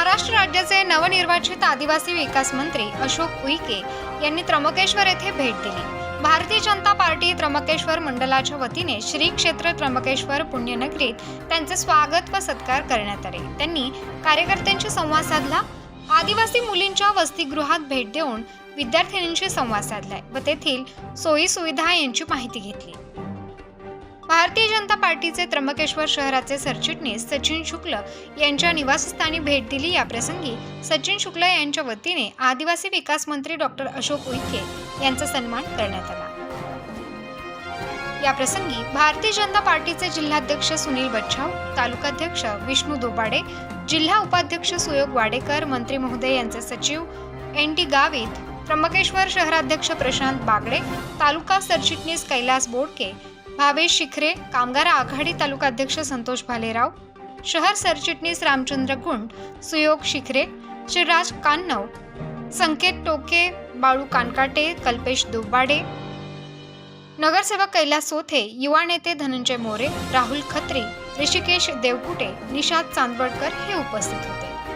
महाराष्ट्र राज्याचे नवनिर्वाचित आदिवासी विकास मंत्री अशोक उईके यांनी त्र्यंबकेश्वर येथे भेट दिली. भारतीय जनता पार्टी त्र्यंबकेश्वर मंडलाच्या वतीने श्री क्षेत्र त्र्यंबकेश्वर पुण्यनगरीत त्यांचे स्वागत व सत्कार करण्यात आले. त्यांनी कार्यकर्त्यांशी संवाद साधला आदिवासी मुलींच्या वसतिगृहात भेट देऊन विद्यार्थिनींशी संवाद साधलाय व तेथील सोयी सुविधा यांची माहिती घेतली. भारतीय जनता पार्टीचे त्र्यंबकेश्वर शहराचे सरचिटणीस सचिन शुक्ल यांच्या निवासस्थानी भेट दिली याप्रसंगी सचिन शुक्ल यांच्या वतीने आदिवासी विकास मंत्री डॉक्टर अशोक उईके यांचा सन्मान करण्यात आला. याप्रसंगी भारतीय जनता पार्टीचे जिल्हाध्यक्ष सुनील बच्छाव तालुकाध्यक्ष विष्णू दोबाडे जिल्हा उपाध्यक्ष सुयोग वाडेकर मंत्री महोदय यांचे सचिव एन टी गावित त्र्यंबकेश्वर शहराध्यक्ष प्रशांत बागडे तालुका सरचिटणीस कैलास बोडके भावेश शिखरे कामगार आघाडी तालुकाध्यक्ष संतोष भालेराव शहर सरचिटणीस रामचंद्र कुंड सुयोग शिखरे शिवराज कान्नव संकेत टोके बाळू कानकाटे कल्पेश दुबाडे नगरसेवक कैलास सोथे युवा नेते धनंजय मोरे राहुल खत्री ऋषिकेश देवकुटे निषाद चांदवडकर हे उपस्थित होते.